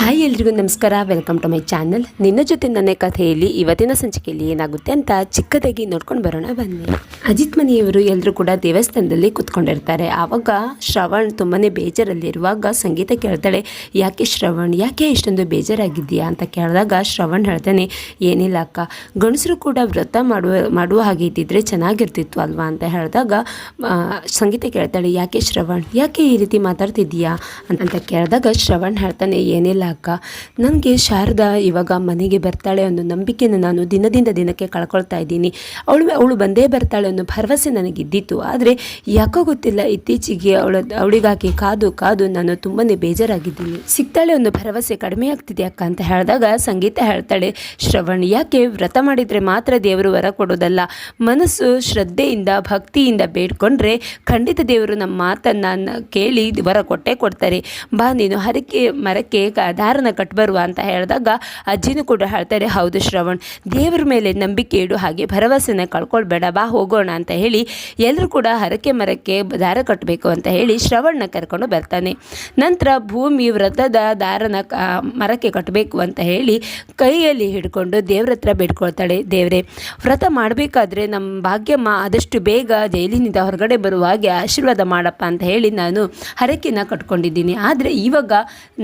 Hi ಎಲ್ರಿಗೂ ನಮಸ್ಕಾರ. Welcome to my channel ನಿನ್ನ ಜೊತೆ ನನ್ನ ಕಥೆಯಲ್ಲಿ ಇವತ್ತಿನ ಸಂಚಿಕೆಯಲ್ಲಿ ಏನಾಗುತ್ತೆ ಅಂತ ಚಿಕ್ಕದಾಗಿ ನೋಡ್ಕೊಂಡು ಬರೋಣ ಬನ್ನಿ. ಅಜಿತ್ ಮನೆಯವರು ಎಲ್ಲರೂ ಕೂಡ ದೇವಸ್ಥಾನದಲ್ಲಿ ಕುತ್ಕೊಂಡಿರ್ತಾರೆ. ಆವಾಗ ಶ್ರವಣ್ ತುಂಬಾ ಬೇಜಾರಲ್ಲಿರುವಾಗ ಸಂಗೀತ ಕೇಳ್ತಾಳೆ. ಯಾಕೆ ಶ್ರವಣ್? ಯಾಕೆ ಇಷ್ಟೊಂದು ಬೇಜಾರಾಗಿದೆಯಾ ಅಂತ ಕೇಳಿದಾಗ ಶ್ರವಣ್ ಹೇಳ್ತಾನೆ, ಏನಿಲ್ಲ ಅಕ್ಕ. ಗಂಡಸರು ಕೂಡ ವ್ರತ ಮಾಡುವ ಮಾಡುವ ಹಾಗೆ ಇದ್ದಿದ್ರೆ ಚೆನ್ನಾಗಿರ್ತಿತ್ತು ಅಲ್ವಾ? ಅಂತ ಹೇಳಿದಾಗ ಸಂಗೀತ ಕೇಳ್ತಾಳೆ, ಯಾಕೆ ಶ್ರವಣ್? ಯಾಕೆ ಈ ರೀತಿ ಮಾತಾಡ್ತಿದ್ದೀಯಾ? ಅಂತ ಅಂತ ಕೇಳಿದಾಗ ಶ್ರವಣ್ ಹೇಳ್ತಾನೆ, ಏನಿಲ್ಲ ಅಕ್ಕ ನನಗೆ ಶಾರದಾ ಇವಾಗ ಮನೆಗೆ ಬರ್ತಾಳೆ ಅನ್ನೋ ನಂಬಿಕೆನ ನಾನು ದಿನದಿಂದ ದಿನಕ್ಕೆ ಕಳ್ಕೊಳ್ತಾ ಇದ್ದೀನಿ. ಅವಳು ಅವಳು ಬಂದೇ ಬರ್ತಾಳೆ ಅನ್ನೋ ಭರವಸೆ ನನಗಿದ್ದಿತ್ತು. ಆದರೆ ಯಾಕೋ ಗೊತ್ತಿಲ್ಲ, ಇತ್ತೀಚೆಗೆ ಅವಳ, ಅವಳಿಗಾಗಿ ಕಾದು ಕಾದು ನಾನು ತುಂಬಾ ಬೇಜಾರಾಗಿದ್ದೀನಿ. ಸಿಗ್ತಾಳೆ ಅನ್ನೋ ಭರವಸೆ ಕಡಿಮೆ ಆಗ್ತಿದೆ ಅಕ್ಕ, ಅಂತ ಹೇಳಿದಾಗ ಸಂಗೀತ ಹೇಳ್ತಾಳೆ, ಶ್ರವಣ್, ಯಾಕೆ ವ್ರತ ಮಾಡಿದರೆ ಮಾತ್ರ ದೇವರು ವರ ಕೊಡೋದಲ್ಲ? ಮನಸ್ಸು ಶ್ರದ್ಧೆಯಿಂದ, ಭಕ್ತಿಯಿಂದ ಬೇಡ್ಕೊಂಡ್ರೆ ಖಂಡಿತ ದೇವರು ನಮ್ಮ ಮಾತನ್ನು ಕೇಳಿ ವರ ಕೊಟ್ಟೇ ಕೊಡ್ತಾರೆ. ಬಾ ನೀನು ಹರಕೆ ಮರಕ್ಕೆ ದಾರನ ಕಟ್ಬರುವ ಅಂತ ಹೇಳಿದಾಗ ಅಜ್ಜಿನೂ ಕೂಡ ಹೇಳ್ತಾರೆ, ಹೌದು ಶ್ರವಣ್, ದೇವರ ಮೇಲೆ ನಂಬಿಕೆ ಇಡು ಹಾಗೆ ಭರವಸೆನ ಕಳ್ಕೊಳ್ಬೇಡ, ಬಾ ಹೋಗೋಣ ಅಂತ ಹೇಳಿ ಎಲ್ಲರೂ ಕೂಡ ಹರಕೆ ಮರಕ್ಕೆ ದಾರ ಕಟ್ಟಬೇಕು ಅಂತ ಹೇಳಿ ಶ್ರವಣ್ನ ಕರ್ಕೊಂಡು ಬರ್ತಾನೆ. ನಂತರ ಭೂಮಿ ವ್ರತದ ದಾರನ ಮರಕ್ಕೆ ಕಟ್ಟಬೇಕು ಅಂತ ಹೇಳಿ ಕೈಯಲ್ಲಿ ಹಿಡ್ಕೊಂಡು ದೇವ್ರ ಹತ್ರ ಬೇಡ್ಕೊಳ್ತಾಳೆ. ದೇವರೇ, ವ್ರತ ಮಾಡಬೇಕಾದ್ರೆ ನಮ್ಮ ಭಾಗ್ಯಮ್ಮ ಆದಷ್ಟು ಬೇಗ ಜೈಲಿನಿಂದ ಹೊರಗಡೆ ಬರುವ ಹಾಗೆ ಆಶೀರ್ವಾದ ಮಾಡಪ್ಪ ಅಂತ ಹೇಳಿ ನಾನು ಹರಕೆನ ಕಟ್ಕೊಂಡಿದ್ದೀನಿ. ಆದರೆ ಇವಾಗ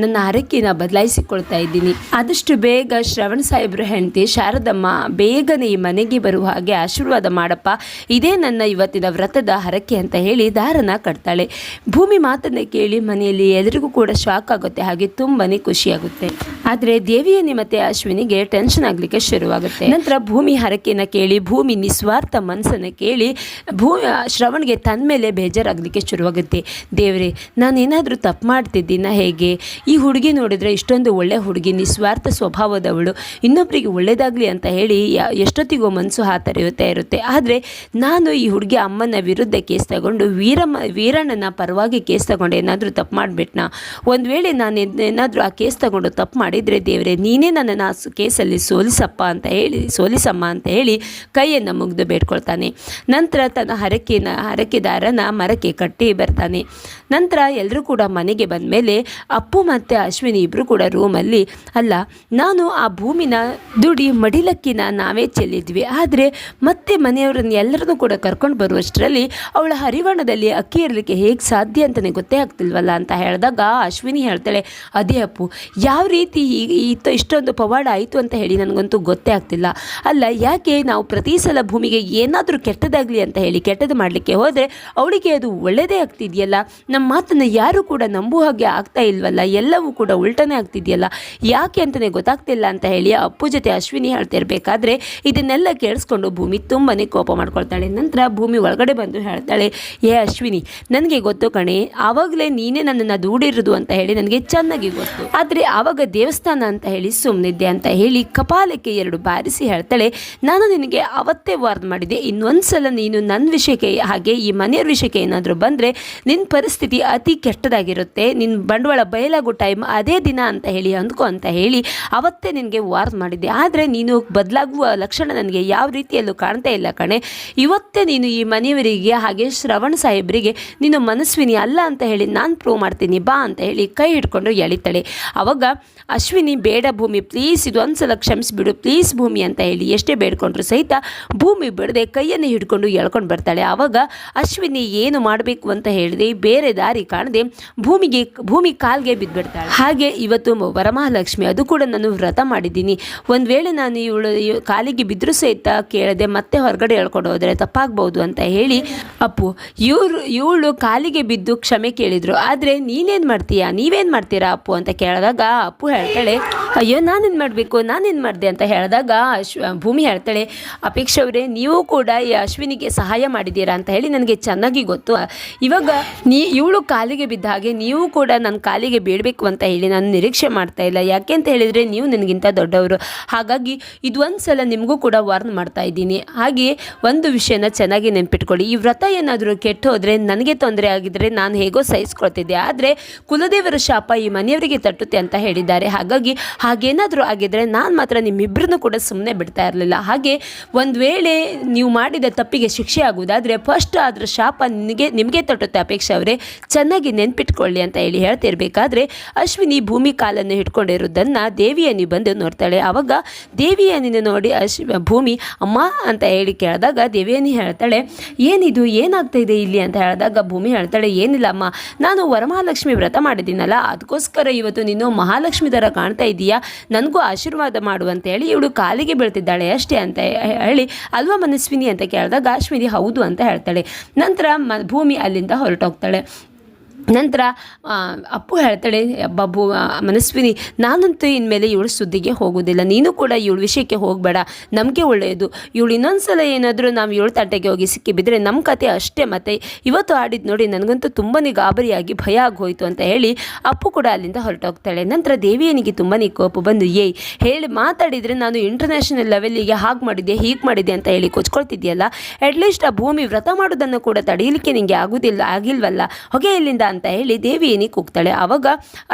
ನನ್ನ ಹರಕೆನ ಬದಲಾಯಿಸಿಕೊಳ್ತಾ ಇದ್ದೀನಿ. ಆದಷ್ಟು ಬೇಗ ಶ್ರವಣ ಸಾಹೇಬ್ರ ಹೆಂಡತಿ ಶಾರದಮ್ಮ ಬೇಗನೆ ಈ ಮನೆಗೆ ಬರುವ ಹಾಗೆ ಆಶೀರ್ವಾದ ಮಾಡಪ್ಪ. ಇದೇ ನನ್ನ ಇವತ್ತಿನ ವ್ರತದ ಹರಕೆ ಅಂತ ಹೇಳಿ ದಾರನ ಕಟ್ತಾಳೆ. ಭೂಮಿ ಮಾತನ್ನ ಕೇಳಿ ಮನೆಯಲ್ಲಿ ಎಲ್ರಿಗೂ ಕೂಡ ಶಾಕ್ ಆಗುತ್ತೆ, ಹಾಗೆ ತುಂಬಾನೇ ಖುಷಿಯಾಗುತ್ತೆ ಆದರೆ ದೇವಿಯನಿ ನಿಮತೆ ಅಶ್ವಿನಿಗೆ ಟೆನ್ಷನ್ ಆಗಲಿಕ್ಕೆ ಶುರುವಾಗುತ್ತೆ. ನಂತರ ಭೂಮಿ ಹರಕೆನ ಕೇಳಿ, ಭೂಮಿ ನಿಸ್ವಾರ್ಥ ಮನಸ್ಸನ್ನು ಕೇಳಿ, ಭೂ ಶ್ರವಣ್ಗೆ ತನ್ನ ಮೇಲೆ ಬೇಜಾರಾಗಲಿಕ್ಕೆ ಶುರುವಾಗುತ್ತೆ. ದೇವರೇ, ನಾನೇನಾದರೂ ತಪ್ಪು ಮಾಡ್ತಿದ್ದೀನ ಹೇಗೆ? ಈ ಹುಡುಗಿ ನೋಡಿದ್ರೆ ಇಷ್ಟೊಂದು ಒಳ್ಳೆ ಹುಡುಗಿ, ನಿಸ್ವಾರ್ಥ ಸ್ವಭಾವದವಳು ಇನ್ನೊಬ್ಬರಿಗೆ ಒಳ್ಳೆಯದಾಗಲಿ ಅಂತ ಹೇಳಿ ಎಷ್ಟೊತ್ತಿಗೂ ಮನಸ್ಸು ಹಾತರಿಯುತ್ತಾ ಇರುತ್ತೆ. ಆದರೆ ನಾನು ಈ ಹುಡುಗಿ ಅಮ್ಮನ ವಿರುದ್ಧ ಕೇಸ್ ತಗೊಂಡು ವೀರಮ್ಮ, ವೀರಣ್ಣನ ಪರವಾಗಿ ಕೇಸ್ ತಗೊಂಡು ಏನಾದರೂ ತಪ್ಪು ಮಾಡಿಬಿಟ್ನಾ? ಒಂದು ವೇಳೆ ನಾನು ಏನಾದರೂ ಆ ಕೇಸ್ ತಗೊಂಡು ತಪ್ಪು ಮಾಡಿದರೆ ದೇವರೇ, ನೀನೇ ನನ್ನನ್ನು ಆ ಕೇಸಲ್ಲಿ ಸೋಲಿಸಪ್ಪ ಅಂತ ಹೇಳಿ, ಸೋಲಿಸಮ್ಮ ಅಂತ ಹೇಳಿ ಕೈಯನ್ನು ಮುಗಿದು ಬೇಡ್ಕೊಳ್ತಾನೆ. ನಂತರ ತನ್ನ ಹರಕೆನ, ಹರಕೆದಾರನ ಮರಕ್ಕೆ ಕಟ್ಟಿ ಬರ್ತಾನೆ. ನಂತರ ಎಲ್ಲರೂ ಕೂಡ ಮನೆಗೆ ಬಂದ ಮೇಲೆ ಅಪ್ಪು ಮತ್ತು ಅಶ್ವಿನಿ ಇಬ್ಬರು ಕೂಡ ರೂಮಲ್ಲಿ, ಅಲ್ಲ, ನಾನು ಆ ಭೂಮಿನ ದುಡಿ ಮಡಿಲಕ್ಕಿನ ನಾವೇ ಚೆಲ್ಲಿದ್ವಿ. ಆದರೆ ಮತ್ತೆ ಮನೆಯವರನ್ನ ಎಲ್ಲರನ್ನೂ ಕೂಡ ಕರ್ಕೊಂಡು ಬರುವಷ್ಟರಲ್ಲಿ ಅವಳ ಹರಿವಾಣದಲ್ಲಿ ಅಕ್ಕಿ ಇರಲಿಕ್ಕೆ ಹೇಗೆ ಸಾಧ್ಯ ಅಂತಲೇ ಗೊತ್ತೇ ಆಗ್ತಿಲ್ವಲ್ಲ? ಅಂತ ಹೇಳಿದಾಗ ಅಶ್ವಿನಿ ಹೇಳ್ತಾಳೆ, ಅದೇ ಅಪ್ಪು, ಯಾವ ರೀತಿ ಈ- ಇಷ್ಟೊಂದು ಪವಾಡ ಆಯಿತು ಅಂತ ಹೇಳಿ ನನಗಂತೂ ಗೊತ್ತೇ ಆಗ್ತಿಲ್ಲ. ಅಲ್ಲ, ಯಾಕೆ ನಾವು ಪ್ರತಿ ಸಲ ಭೂಮಿಗೆ ಏನಾದರೂ ಕೆಟ್ಟದಾಗಲಿ ಅಂತ ಹೇಳಿ ಕೆಟ್ಟದ್ದು ಮಾಡಲಿಕ್ಕೆ ಹೋದರೆ ಅವಳಿಗೆ ಅದು ಒಳ್ಳೆಯದೇ ಆಗ್ತಿದೆಯಲ್ಲ? ನಮ್ಮ ಮಾತನ್ನು ಯಾರೂ ಕೂಡ ನಂಬುವ ಹಾಗೆ ಆಗ್ತಾ ಇಲ್ವಲ್ಲ? ಎಲ್ಲವೂ ಕೂಡ ಉಲ್ಟನೇ ಆಗ್ತಿದೆಯಲ್ಲ? ಯಾಕೆ ಅಂತಲೇ ಗೊತ್ತಾಗ್ತಿಲ್ಲ ಅಂತ ಹೇಳಿ ಅಪ್ಪು ಜೊತೆ ಅಶ್ವಿನಿ ಹೇಳ್ತಾ ಇರಬೇಕಾದ್ರೆ ಇದನ್ನೆಲ್ಲ ಕೇಳಿಸ್ಕೊಂಡು ಭೂಮಿ ತುಂಬನೇ ಕೋಪ ಮಾಡ್ಕೊಳ್ತಾಳೆ. ನಂತರ ಭೂಮಿ ಒಳಗಡೆ ಬಂದು ಹೇಳ್ತಾಳೆ, ಏ ಅಶ್ವಿನಿ, ನನಗೆ ಗೊತ್ತು ಕಣೆ, ಆವಾಗಲೇ ನೀನೇ ನನ್ನನ್ನು ದೂಡಿರೋದು ಅಂತ ಹೇಳಿ ನನಗೆ ಚೆನ್ನಾಗಿ ಗೊತ್ತು. ಆದರೆ ಆವಾಗ ದೇವಸ್ಥಾನ ಅಂತ ಹೇಳಿ ಸುಮ್ಮನಿದ್ದೆ ಅಂತ ಹೇಳಿ ಕಪಾಲಕ್ಕೆ ಎರಡು ಬಾರಿಸಿ ಹೇಳ್ತಾಳೆ, ನಾನು ನಿನಗೆ ಅವತ್ತೇ ವಾರ್ನ್ ಮಾಡಿದೆ ಇನ್ನೊಂದ್ಸಲ ನೀನು ನನ್ನ ವಿಷಯಕ್ಕೆ ಹಾಗೆ ಈ ಮನೆಯ ವಿಷಯಕ್ಕೆ ಏನಾದರೂ ಬಂದರೆ ನಿನ್ನ ಪರಿಸ್ಥಿತಿ ಅತಿ ಕೆಟ್ಟದಾಗಿರುತ್ತೆ. ನಿನ್ನ ಬಂಡವಾಳ ಬಯಲಾಗೋ ಟೈಮ್ ಅದೇ ದಿನ ಅಂತ ಹೇಳಿ, ಅಂದ್ಕೊ ಅಂತ ಹೇಳಿ ಅವತ್ತೇ ನಿನಗೆ ವಾರ್ ಮಾಡಿದ್ದೆ. ಆದರೆ ನೀನು ಬದಲಾಗುವ ಲಕ್ಷಣ ನನಗೆ ಯಾವ ರೀತಿಯಲ್ಲೂ ಕಾಣ್ತಾ ಇಲ್ಲ ಕಣೆ. ಇವತ್ತೇ ನೀನು ಈ ಮನೆಯವರಿಗೆ ಹಾಗೆ ಶ್ರವಣ ಸಾಹೇಬರಿಗೆ ನೀನು ಮನಸ್ವಿನಿ ಅಲ್ಲ ಅಂತ ಹೇಳಿ ನಾನು ಪ್ರೂವ್ ಮಾಡ್ತೀನಿ, ಬಾ ಅಂತ ಹೇಳಿ ಕೈ ಹಿಡ್ಕೊಂಡು ಎಳಿತಾಳೆ. ಅವಾಗ ಅಶ್ವಿನಿ, ಬೇಡ ಭೂಮಿ ಪ್ಲೀಸ್ ಇದೊಂದು ಸಲ ಕ್ಷಮಿಸಿಬಿಡು ಪ್ಲೀಸ್ ಭೂಮಿ ಅಂತ ಹೇಳಿ ಎಷ್ಟೇ ಬೇಡ್ಕೊಂಡ್ರು ಸಹಿತ ಭೂಮಿ ಬಿಡದೆ ಕೈಯನ್ನು ಹಿಡ್ಕೊಂಡು ಎಳ್ಕೊಂಡು ಬರ್ತಾಳೆ. ಆವಾಗ ಅಶ್ವಿನಿ ಏನು ಮಾಡಬೇಕು ಅಂತ ಹೇಳಿದೆ, ಬೇರೆ ದಾರಿ ಕಾಣದೆ ಭೂಮಿಗೆ, ಭೂಮಿ ಕಾಲ್ಗೆ ಬಿದ್ದುಬಿಡ್ತಾಳೆ. ಹಾಗೆ ಇವತ್ತು ವರಮಹಾಲಕ್ಷ್ಮಿ, ಅದು ಕೂಡ ನಾನು ವ್ರತ ಮಾಡಿದ್ದೀನಿ. ಒಂದು ವೇಳೆ ನಾನು ಇವಳು ಕಾಲಿಗೆ ಬಿದ್ದರೂ ಸಹಿತ ಕೇಳದೆ ಮತ್ತೆ ಹೊರಗಡೆ ಹೇಳ್ಕೊಂಡು ಹೋದರೆ ತಪ್ಪಾಗ್ಬೋದು ಅಂತ ಹೇಳಿ, ಅಪ್ಪು, ಇವರು, ಇವಳು ಕಾಲಿಗೆ ಬಿದ್ದು ಕ್ಷಮೆ ಕೇಳಿದ್ರು. ಆದರೆ ನೀನೇನು ಮಾಡ್ತೀಯಾ? ನೀವೇನು ಮಾಡ್ತೀರಾ ಅಪ್ಪು ಅಂತ ಕೇಳಿದಾಗ ಅಪ್ಪು ಹೇಳ್ತಾಳೆ, ಅಯ್ಯೋ, ನಾನೇನು ಮಾಡಬೇಕು? ನಾನೇನು ಮಾಡಿದೆ? ಅಂತ ಹೇಳಿದಾಗ ಅಶ್ ಭೂಮಿ ಹೇಳ್ತಾಳೆ, ಅಪೇಕ್ಷೆ ಅವರೇ, ನೀವು ಕೂಡ ಈ ಅಶ್ವಿನಿಗೆ ಸಹಾಯ ಮಾಡಿದ್ದೀರಾ? ಅಂತ ಹೇಳಿ ನನಗೆ ಚೆನ್ನಾಗಿ ಗೊತ್ತು. ಇವಾಗ ನೀ ಇವಳು ಕಾಲಿಗೆ ಬಿದ್ದ ಹಾಗೆ ನೀವು ಕೂಡ ನನ್ನ ಕಾಲಿಗೆ ಬೀಳಬೇಕು ಅಂತ ಹೇಳಿ ನಾನು ನಿರೀಕ್ಷೆ ಮಾಡ್ತಾ ಇಲ್ಲ. ಯಾಕೆ ಅಂತ ಹೇಳಿದರೆ ನೀವು ನನಗಿಂತ ದೊಡ್ಡವರು. ಹಾಗಾಗಿ ಇದು ಒಂದು ಸಲ ನಿಮಗೂ ಕೂಡ ವಾರ್ನ್ ಮಾಡ್ತಾ ಇದ್ದೀನಿ. ಹಾಗೆ ಒಂದು ವಿಷಯನ ಚೆನ್ನಾಗಿ ನೆನಪಿಟ್ಕೊಳ್ಳಿ. ಈ ವ್ರತ ಏನಾದರೂ ಕೆಟ್ಟು ಹೋದರೆ ನನಗೆ ತೊಂದರೆ ಆಗಿದ್ದರೆ ನಾನು ಹೇಗೋ ಸಹಿಸ್ಕೊಳ್ತಿದ್ದೆ. ಆದರೆ ಕುಲದೇವರ ಶಾಪ ಈ ಮನೆಯವರಿಗೆ ತಟ್ಟುತ್ತೆ ಅಂತ ಹೇಳಿದ್ದಾರೆ. ಹಾಗಾಗಿ ಹಾಗೇನಾದರೂ ಆಗಿದ್ದರೆ ನಾನು ಮಾತ್ರ ನಿಮ್ಮಿಬ್ಬರನ್ನು ಕೂಡ ಸುಮ್ಮನೆ ಬಿಡ್ತಾ ಇರಲಿಲ್ಲ. ಹಾಗೆ ಒಂದು ವೇಳೆ ನೀವು ಮಾಡಿದ ತಪ್ಪಿಗೆ ಶಿಕ್ಷೆ ಆಗುವುದಾದರೆ ಫಸ್ಟ್ ಅದರ ಶಾಪ ನಿನಗೆ, ನಿಮಗೆ ತಟ್ಟುತ್ತೆ ಅಪೇಕ್ಷೆ ಅವರೇ. ಚೆನ್ನಾಗಿ ನೆನ್ಪಿಟ್ಕೊಳ್ಳಿ ಅಂತ ಹೇಳಿ ಹೇಳ್ತಿರ್ಬೇಕಾದ್ರೆ ಅಶ್ವಿನಿ ಭೂಮಿ ಕಾಲನ್ನು ಹಿಡ್ಕೊಂಡಿರೋದನ್ನು ದೇವಿಯನಿ ಬಂದು ನೋಡ್ತಾಳೆ. ಆವಾಗ ದೇವಿಯನಿನ ನೋಡಿ ಅಶ್, ಭೂಮಿ ಅಮ್ಮ ಅಂತ ಹೇಳಿ ಕೇಳಿದಾಗ ದೇವಿಯನಿ ಹೇಳ್ತಾಳೆ, ಏನಿದು? ಏನಾಗ್ತಾ ಇದೆ ಇಲ್ಲಿ? ಅಂತ ಹೇಳಿದಾಗ ಭೂಮಿ ಹೇಳ್ತಾಳೆ, ಏನಿಲ್ಲ ಅಮ್ಮ, ನಾನು ವರಮಹಾಲಕ್ಷ್ಮಿ ವ್ರತ ಮಾಡಿದ್ದೀನಲ್ಲ ಅದಕ್ಕೋಸ್ಕರ ಇವತ್ತು ನೀನು ಮಹಾಲಕ್ಷ್ಮಿ ಥರ ಕಾಣ್ತಾ ಇದೀಯಾ? ನನಗೂ ಆಶೀರ್ವಾದ ಮಾಡು ಅಂತ ಹೇಳಿ ಇವಳು ಕಾಲಿಗೆ ಬೀಳ್ತಿದ್ದಾಳೆ ಅಷ್ಟೇ ಅಂತ ಹೇಳಿ ಅಲ್ವಾ ಮನಸ್ವಿನಿ ಅಂತ ಕೇಳಿದಾಗ ಅಶ್ವಿನಿ ಹೌದು ಅಂತ ಹೇಳ್ತಾಳೆ. ನಂತರ ಮ, ಭೂಮಿ ಅಲ್ಲಿಂದ ಹೊರಟೋಗ್ತಾಳೆ. ನಂತರ ಅಪ್ಪು ಹೇಳ್ತಾಳೆ ಬಾಬು ಮನಸ್ವಿನಿ, ನಾನಂತೂ ಇನ್ಮೇಲೆ ಇವಳು ಸುದ್ದಿಗೆ ಹೋಗೋದಿಲ್ಲ. ನೀನು ಕೂಡ ಇವಳು ವಿಷಯಕ್ಕೆ ಹೋಗಬೇಡ. ನಮಗೆ ಒಳ್ಳೆಯದು. ಇವಳು ಇನ್ನೊಂದ್ಸಲ ಏನಾದರೂ ನಾವು ಇವಳು ತಟ್ಟೆಗೆ ಹೋಗಿ ಸಿಕ್ಕಿ ಬಿದ್ದರೆ ನಮ್ಮ ಕತೆ ಅಷ್ಟೇ ಮತ್ತೆ ಇವತ್ತು ಆಡಿದ್ದು ನೋಡಿ ನನಗಂತೂ ತುಂಬಾ ಗಾಬರಿಯಾಗಿ ಭಯ ಆಗೋಯಿತು ಅಂತ ಹೇಳಿ ಅಪ್ಪು ಕೂಡ ಅಲ್ಲಿಂದ ಹೊರಟೋಗ್ತಾಳೆ. ನಂತರ ದೇವಿಯನಿಗೆ ತುಂಬಾ ಕೋಪ ಬಂದು, ಏಯ್, ಹೇಳಿ ಮಾತಾಡಿದರೆ ನಾನು ಇಂಟರ್ನ್ಯಾಷನಲ್ ಲೆವೆಲ್ಲಿಗೆ ಹಾಗೆ ಮಾಡಿದ್ದೆ ಹೀಗೆ ಮಾಡಿದೆ ಅಂತ ಹೇಳಿ ಕೊಚ್ಕೊಳ್ತಿದ್ಯಲ್ಲ? ಅಟ್ಲೀಸ್ಟ್ ಆ ಭೂಮಿ ವ್ರತ ಮಾಡೋದನ್ನು ಕೂಡ ತಡೆಯಲಿಕ್ಕೆ ನಿಮಗೆ ಆಗೋದಿಲ್ಲ, ಆಗಿಲ್ವಲ್ಲ? ಹೊಗೆ ಇಲ್ಲಿಂದ ಅಂತ ಹೇಳಿ ದೇವಿಯನಿ ಕೂಗ್ತಾಳೆ, ಅವಾಗ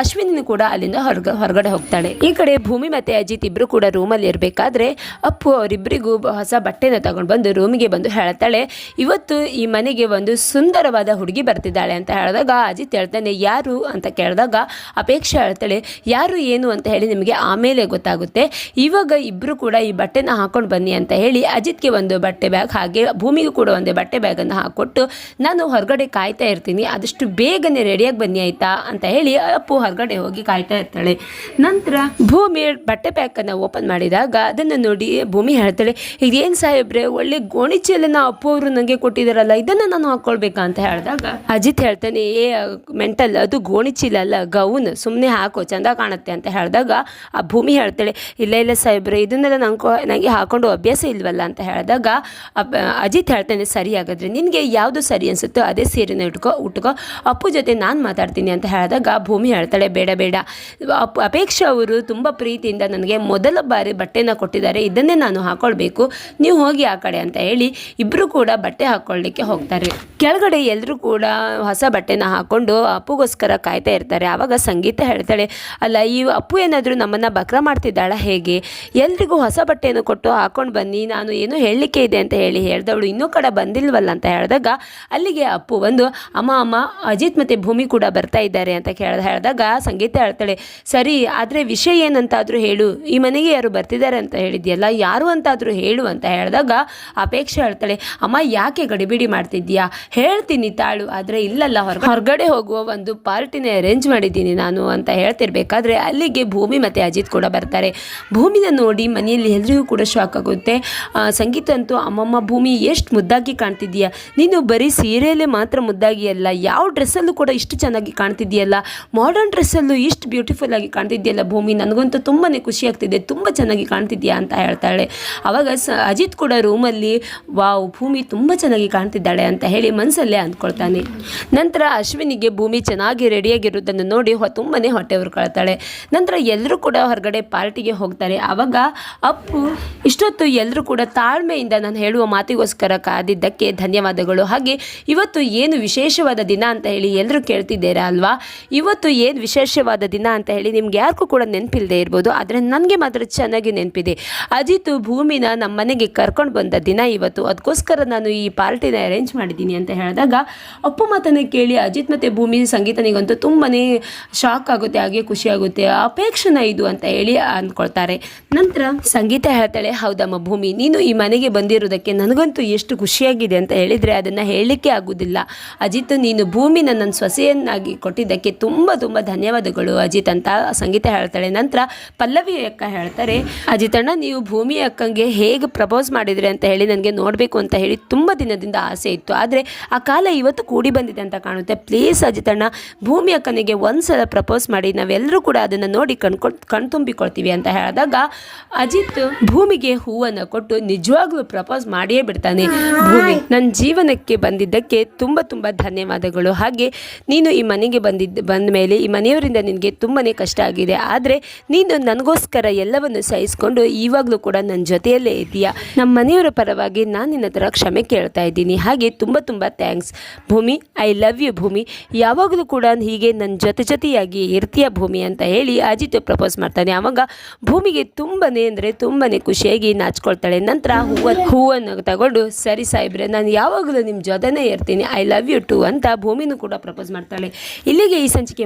ಅಶ್ವಿನಿನೂ ಕೂಡ ಅಲ್ಲಿಂದ ಹೊರಗ, ಹೊರಗಡೆ ಹೋಗ್ತಾಳೆ. ಈ ಕಡೆ ಭೂಮಿ ಮತ್ತೆ ಅಜಿತ್ ಇಬ್ರು ಕೂಡ ರೂಮಲ್ಲಿ ಇರಬೇಕಾದ್ರೆ ಅಪ್ಪು ಅವರಿಬ್ಬರಿಗೂ ಹೊಸ ಬಟ್ಟೆನ ತಗೊಂಡು ಬಂದು ರೂಮಿಗೆ ಬಂದು ಹೇಳ್ತಾಳೆ, ಇವತ್ತು ಈ ಮನೆಗೆ ಒಂದು ಸುಂದರವಾದ ಹುಡುಗಿ ಬರ್ತಿದ್ದಾಳೆ ಅಂತ ಹೇಳಿದಾಗ ಅಜಿತ್ ಹೇಳ್ತಾನೆ, ಯಾರು? ಅಂತ ಕೇಳಿದಾಗ ಅಪೇಕ್ಷೆ ಹೇಳ್ತಾಳೆ, ಯಾರು, ಏನು? ಅಂತ ಹೇಳಿ ನಿಮಗೆ ಆಮೇಲೆ ಗೊತ್ತಾಗುತ್ತೆ. ಇವಾಗ ಇಬ್ಬರು ಕೂಡ ಈ ಬಟ್ಟೆನ ಹಾಕೊಂಡು ಬನ್ನಿ ಅಂತ ಹೇಳಿ ಅಜಿತ್ಗೆ ಒಂದು ಬಟ್ಟೆ ಬ್ಯಾಗ್ ಹಾಗೆ ಭೂಮಿಗೂ ಕೂಡ ಒಂದು ಬಟ್ಟೆ ಬ್ಯಾಗನ್ನು ಹಾಕ್ಕೊಟ್ಟು ನಾನು ಹೊರಗಡೆ ಕಾಯ್ತಾ ಇರ್ತೀನಿ, ಆದಷ್ಟು ಬೇಗನೆ ರೆಡಿಯಾಗಿ ಬನ್ನಿ ಆಯ್ತಾ ಅಂತ ಹೇಳಿ ಅಪ್ಪು ಹೊರಗಡೆ ಹೋಗಿ ಕಾಯ್ತಾ ಇರ್ತಾಳೆ. ನಂತರ ಭೂಮಿ ಬಟ್ಟೆ ಪ್ಯಾಕನ್ನು ಓಪನ್ ಮಾಡಿದಾಗ ಅದನ್ನು ನೋಡಿ ಭೂಮಿ ಹೇಳ್ತಾಳೆ, ಇದೇನು ಸಾಹೇಬ್ರೆ, ಒಳ್ಳೆ ಗೋಣಿಚೀಲನ ಅಪ್ಪು ಅವರು ನನಗೆ ಕೊಟ್ಟಿದ್ದಾರಲ್ಲ ಇದನ್ನು ನಾನು ಹಾಕ್ಕೊಳ್ಬೇಕಾ ಅಂತ ಹೇಳಿದಾಗ ಅಜಿತ್ ಹೇಳ್ತಾನೆ, ಏ, ಮೆಂಟಲ್ ಅದು ಗೋಣಿಚೀಲ ಅಲ್ಲ, ಗೌನ್ ಸುಮ್ಮನೆ ಹಾಕೋ, ಚಂದ ಕಾಣುತ್ತೆ. ಅಂತ ಹೇಳಿದಾಗ ಆ ಭೂಮಿ ಹೇಳ್ತಾಳೆ, ಇಲ್ಲ ಇಲ್ಲ ಸಾಹೇಬ್ರೆ, ಇದನ್ನೆಲ್ಲ ನಂಗೆ ನನಗೆ ಹಾಕೊಂಡು ಅಭ್ಯಾಸ ಇಲ್ವಲ್ಲ? ಅಂತ ಹೇಳಿದಾಗ ಅಜಿತ್ ಹೇಳ್ತಾನೆ, ಸರಿ ಹಾಗಾದ್ರೆ ನಿನಗೆ ಯಾವುದು ಸರಿ ಅನಿಸುತ್ತೋ ಅದೇ ಸೀರೆನ ಇಟ್ಕೋ ಉಟ್ಕೋ, ಅಪ್ಪು ನಾನು ಮಾತಾಡ್ತೀನಿ ಅಂತ ಹೇಳಿದಾಗ, ಭೂಮಿ ಹೇಳ್ತಾಳೆ ಬೇಡ ಬೇಡ. ಅಪ್ ಅಪೇಕ್ಷಾ ಅವರು ತುಂಬ ಪ್ರೀತಿಯಿಂದ ನನಗೆ ಮೊದಲ ಬಾರಿ ಬಟ್ಟೆನ ಕೊಟ್ಟಿದ್ದಾರೆ. ಇದನ್ನೇ ನಾನು ಹಾಕೊಳ್ಬೇಕು. ನೀವು ಹೋಗಿ ಆ ಕಡೆ ಅಂತ ಹೇಳಿ ಇಬ್ಬರು ಕೂಡ ಬಟ್ಟೆ ಹಾಕ್ಕೊಳ್ಳಿಕ್ಕೆ ಹೋಗ್ತಾರೆ. ಕೆಳಗಡೆ ಎಲ್ಲರೂ ಕೂಡ ಹೊಸ ಬಟ್ಟೆನ ಹಾಕೊಂಡು ಅಪ್ಪುಗೋಸ್ಕರ ಕಾಯ್ತಾ ಇರ್ತಾರೆ. ಆವಾಗ ಸಂಗೀತ ಹೇಳ್ತಾಳೆ, ಅಲ್ಲ, ಈ ಅಪ್ಪು ಏನಾದರೂ ನಮ್ಮನ್ನು ಬಕ್ರ ಮಾಡ್ತಿದ್ದಾಳ ಹೇಗೆ? ಎಲ್ರಿಗೂ ಹೊಸ ಬಟ್ಟೆಯನ್ನು ಕೊಟ್ಟು ಹಾಕೊಂಡು ಬನ್ನಿ. ನಾನು ಏನು ಹೇಳಲಿಕ್ಕೆ ಇದೆ ಅಂತ ಹೇಳಿ ಹೇಳ್ದವಳು ಇನ್ನೂ ಕಡೆ ಬಂದಿಲ್ವಲ್ಲ? ಅಂತ ಹೇಳಿದಾಗ ಅಲ್ಲಿಗೆ ಅಪ್ಪು ಒಂದು ಅಮ್ಮ ಅಮ್ಮ, ಅಜಿತ್ ಮತ್ತು ಭೂಮಿ ಕೂಡ ಬರ್ತಾ ಇದ್ದಾರೆ ಅಂತ ಕೇಳ ಹೇಳಿದಾಗ ಸಂಗೀತ ಹೇಳ್ತಾಳೆ, ಸರಿ, ಆದರೆ ವಿಷಯ ಏನಂತಾದರೂ ಹೇಳು. ಈ ಮನೆಗೆ ಯಾರು ಬರ್ತಿದ್ದಾರೆ ಅಂತ ಹೇಳಿದ್ಯಲ್ಲ, ಯಾರು ಅಂತಾದರೂ ಹೇಳು ಅಂತ ಹೇಳಿದಾಗ ಅಪೇಕ್ಷೆ ಹೇಳ್ತಾಳೆ, ಅಮ್ಮ, ಯಾಕೆ ಗಡಿಬಿಡಿ ಮಾಡ್ತಿದ್ಯಾ ಹೇಳ್ತೀನಿ ತಾಳು, ಆದರೆ ಇಲ್ಲಲ್ಲ, ಹೊರಗೆ ಹೊರಗಡೆ ಹೋಗುವ ಒಂದು ಪಾರ್ಟಿನ ಅರೇಂಜ್ ಮಾಡಿದ್ದೀನಿ ನಾನು ಅಂತ ಹೇಳ್ತಿರ್ಬೇಕಾದ್ರೆ ಅಲ್ಲಿಗೆ ಭೂಮಿ ಮತ್ತು ಅಜಿತ್ ಕೂಡ ಬರ್ತಾರೆ. ಭೂಮಿನ ನೋಡಿ ಮನೆಯಲ್ಲಿ ಎಲ್ರಿಗೂ ಕೂಡ ಶಾಕ್ ಆಗುತ್ತೆ. ಸಂಗೀತ ಅಂತೂ, ಅಮ್ಮಮ್ಮ, ಭೂಮಿ ಎಷ್ಟು ಮುದ್ದಾಗಿ ಕಾಣ್ತಿದ್ಯಾ ನೀನು ಬರೀ ಸೀರೆಯಲ್ಲೇ ಮಾತ್ರ ಮುದ್ದಾಗಿ ಅಲ್ಲ, ಯಾವ ಡ್ರೆಸ್ಸಲ್ಲೂ ಕೂಡ ಇಷ್ಟು ಚೆನ್ನಾಗಿ ಕಾಣ್ತಿದೆಯಲ್ಲ ಮಾಡರ್ನ್ ಡ್ರೆಸ್ಸಲ್ಲೂ ಇಷ್ಟು ಬ್ಯೂಟಿಫುಲ್ ಆಗಿ ಕಾಣ್ತಿದ್ಯಲ್ಲ ಭೂಮಿ. ನನಗಂತೂ ತುಂಬಾ ಖುಷಿ ಆಗ್ತಿದೆ. ತುಂಬ ಚೆನ್ನಾಗಿ ಕಾಣ್ತಿದ್ಯಾ ಅಂತ ಹೇಳ್ತಾಳೆ. ಅವಾಗ ಸ ಅಜಿತ್ ಕೂಡ ರೂಮಲ್ಲಿ ವಾವ್, ಭೂಮಿ ತುಂಬ ಚೆನ್ನಾಗಿ ಕಾಣ್ತಿದ್ದಾಳೆ ಅಂತ ಹೇಳಿ ಮನಸ್ಸಲ್ಲೇ ಅಂದ್ಕೊಳ್ತಾನೆ. ನಂತರ ಅಶ್ವಿನಿಗೆ ಭೂಮಿ ಚೆನ್ನಾಗಿ ರೆಡಿಯಾಗಿರೋದನ್ನು ನೋಡಿ ತುಂಬಾ ಹೊಟ್ಟೆ ಉರ್ಕೊಳ್ತಾಳೆ. ನಂತರ ಎಲ್ಲರೂ ಕೂಡ ಹೊರಗಡೆ ಪಾರ್ಟಿಗೆ ಹೋಗ್ತಾರೆ. ಆವಾಗ ಅಪ್ಪು, ಇಷ್ಟೊತ್ತು ಎಲ್ಲರೂ ಕೂಡ ತಾಳ್ಮೆಯಿಂದ ನಾನು ಹೇಳುವ ಮಾತಿಗೋಸ್ಕರ ಕಾದಿದ್ದಕ್ಕೆ ಧನ್ಯವಾದಗಳು. ಹಾಗೆ ಇವತ್ತು ಏನು ವಿಶೇಷವಾದ ದಿನ ಅಂತ ಹೇಳಿ ಎಲ್ಲರೂ ಕೇಳ್ತಿದ್ದೀರಾ ಅಲ್ವಾ? ಇವತ್ತು ಏನು ವಿಶೇಷವಾದ ದಿನ ಅಂತ ಹೇಳಿ ನಿಮ್ಗೆ ಯಾರಿಗೂ ಕೂಡ ನೆನಪಿಲ್ಲದೆ ಇರ್ಬೋದು, ಆದರೆ ನನಗೆ ಮಾತ್ರ ಚೆನ್ನಾಗಿ ನೆನಪಿದೆ. ಅಜಿತ್ ಭೂಮಿನ ನಮ್ಮ ಮನೆಗೆ ಕರ್ಕೊಂಡು ಬಂದ ದಿನ ಇವತ್ತು. ಅದಕ್ಕೋಸ್ಕರ ನಾನು ಈ ಪಾರ್ಟಿನ ಅರೇಂಜ್ ಮಾಡಿದ್ದೀನಿ ಅಂತ ಹೇಳಿದಾಗ ಅಪ್ಪು ಮಾತನ್ನು ಕೇಳಿ ಅಜಿತ್ ಮತ್ತು ಭೂಮಿ ಸಂಗೀತನಿಗಂತೂ ತುಂಬಾ ಶಾಕ್ ಆಗುತ್ತೆ, ಹಾಗೆ ಖುಷಿ ಆಗುತ್ತೆ, ಅಪೇಕ್ಷಣ ಇದು ಅಂತ ಹೇಳಿ ಅಂದ್ಕೊಳ್ತಾರೆ. ನಂತರ ಸಂಗೀತ ಹೇಳ್ತಾಳೆ, ಹೌದಮ್ಮ ಭೂಮಿ, ನೀನು ಈ ಮನೆಗೆ ಬಂದಿರೋದಕ್ಕೆ ನನಗಂತೂ ಎಷ್ಟು ಖುಷಿಯಾಗಿದೆ ಅಂತ ಹೇಳಿದರೆ ಅದನ್ನು ಹೇಳಲಿಕ್ಕೆ ಆಗೋದಿಲ್ಲ. ಅಜಿತ್, ನೀನು ಭೂಮಿನ ನನ್ನ ಸೊಸೆಯನ್ನಾಗಿ ಕೊಟ್ಟಿದ್ದಕ್ಕೆ ತುಂಬ ತುಂಬ ಧನ್ಯವಾದಗಳು. ಅಜಿತ್ ಅಂತ ಸಂಗೀತ ಹೇಳ್ತಾಳೆ. ನಂತರ ಪಲ್ಲವಿ ಅಕ್ಕ ಹೇಳ್ತಾರೆ ಅಜಿತಣ್ಣ ನೀವು ಭೂಮಿ ಅಕ್ಕಂಗೆ ಹೇಗೆ ಪ್ರಪೋಸ್ ಮಾಡಿದ್ರಿ ಅಂತ ಹೇಳಿ ನನಗೆ ನೋಡಬೇಕು ಅಂತ ಹೇಳಿ ತುಂಬ ದಿನದಿಂದ ಆಸೆ ಇತ್ತು. ಆದರೆ ಆ ಕಾಲ ಇವತ್ತು ಕೂಡಿ ಬಂದಿದೆ ಅಂತ ಕಾಣುತ್ತೆ. ಪ್ಲೀಸ್ ಅಜಿತಣ್ಣ ಭೂಮಿ ಅಕ್ಕನಿಗೆ ಒಂದ್ಸಲ ಪ್ರಪೋಸ್ ಮಾಡಿ. ನಾವೆಲ್ಲರೂ ಕೂಡ ಅದನ್ನು ನೋಡಿ ಕಣ್ಕೊ ಕಣ್ತುಂಬಿಕೊಳ್ತೀವಿ ಅಂತ ಹೇಳಿದಾಗ ಅಜಿತ್ ಭೂಮಿಗೆ ಹೂವನ್ನು ಕೊಟ್ಟು ನಿಜವಾಗ್ಲೂ ಪ್ರಪೋಸ್ ಮಾಡಿಯೇ ಬಿಡ್ತಾನೆ. ಭೂಮಿ ನನ್ನ ಜೀವನಕ್ಕೆ ಬಂದಿದ್ದಕ್ಕೆ ತುಂಬ ತುಂಬ ಧನ್ಯವಾದಗಳು. ಹಾಗೆ ನೀನು ಈ ಮನೆಗೆ ಬಂದಿದ್ದ, ಬಂದ ಮೇಲೆ ಈ ಮನೆಯವರಿಂದ ನಿನಗೆ ತುಂಬಾ ಕಷ್ಟ ಆಗಿದೆ. ಆದರೆ ನೀನು ನನಗೋಸ್ಕರ ಎಲ್ಲವನ್ನು ಸಹಿಸಿಕೊಂಡು ಇವಾಗಲೂ ಕೂಡ ನನ್ನ ಜೊತೆಯಲ್ಲೇ ಇದೆಯಾ ನಮ್ಮ ಮನೆಯವರ ಪರವಾಗಿ ನಾನು ನಿನ್ನ ಹತ್ರ ಕ್ಷಮೆ ಕೇಳ್ತಾ ಇದ್ದೀನಿ. ಹಾಗೆ ತುಂಬ ತುಂಬ ಥ್ಯಾಂಕ್ಸ್ ಭೂಮಿ ಐ ಲವ್ ಯು ಭೂಮಿ. ಯಾವಾಗಲೂ ಕೂಡ ಹೀಗೆ ನನ್ನ ಜೊತೆ ಜೊತೆಯಾಗಿ ಇರ್ತೀಯ ಭೂಮಿ ಅಂತ ಹೇಳಿ ಅಜಿತ್ ಪ್ರಪೋಸ್ ಮಾಡ್ತಾನೆ. ಆವಾಗ ಭೂಮಿಗೆ ತುಂಬಾ ಅಂದರೆ ತುಂಬಾ ಖುಷಿಯಾಗಿ ನಾಚ್ಕೊಳ್ತಾಳೆ. ನಂತರ ಹೂವ ಹೂವನ್ನು ತಗೊಂಡು, ಸರಿ ಸಾಹೇಬ್ರೆ, ನಾನು ಯಾವಾಗಲೂ ನಿಮ್ಮ ಜೊತೆನೇ ಇರ್ತೀನಿ. ಐ ಲವ್ ಯು ಟು ಅಂತ ಭೂಮಿನೂ ಕೂಡ ಪ್ರಪೋಸ್ ಮಾಡ್ತಾಳೆ. ಇಲ್ಲಿಗೆ ಈ ಸಂಚಿಕೆ